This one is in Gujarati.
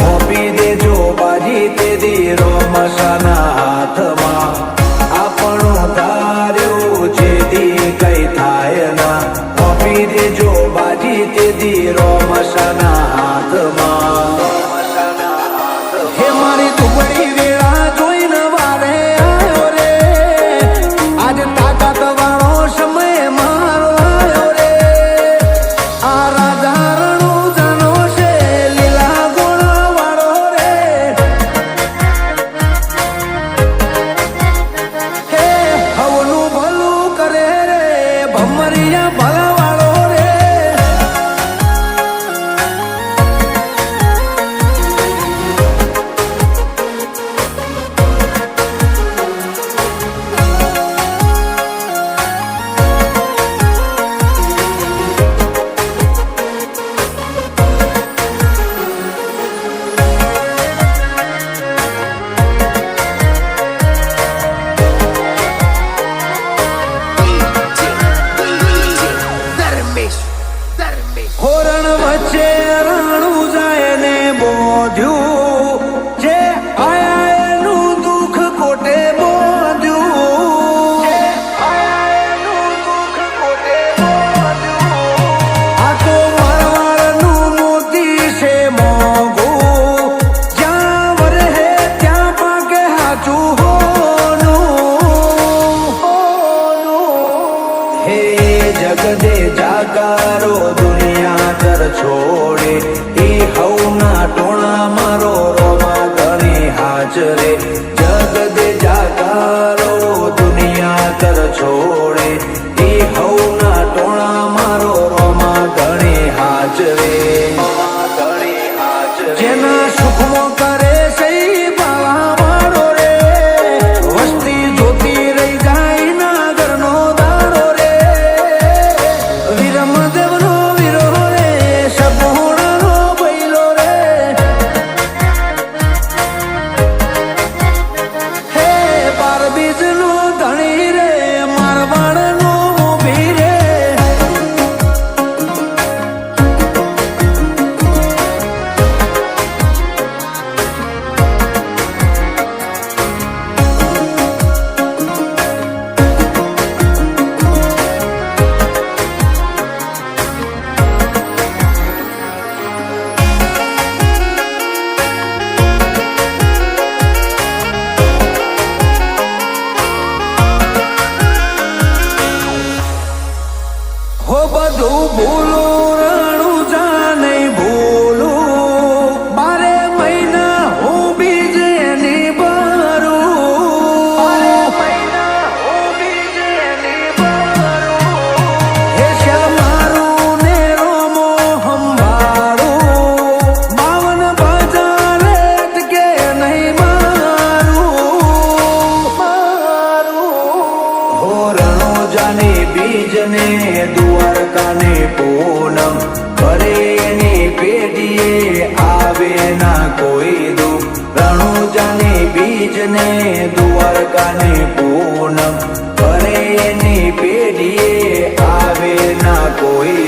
મોપી દેજો બાજી તે દીરો મસાના હાથમાં. આપણો ધાર્યો છે દી કઈ થાય ના. મોપી દેજો બાજી તે દીરો મસાના હાથમાં. એને દ્વારકાને પૂનમ. કરે એની પેઢીએ આવે ના કોઈ દુઃખ. રણુજાને બીજને દ્વારકાને પૂનમ. ભરે ની પેઢીએ આવે ના કોઈ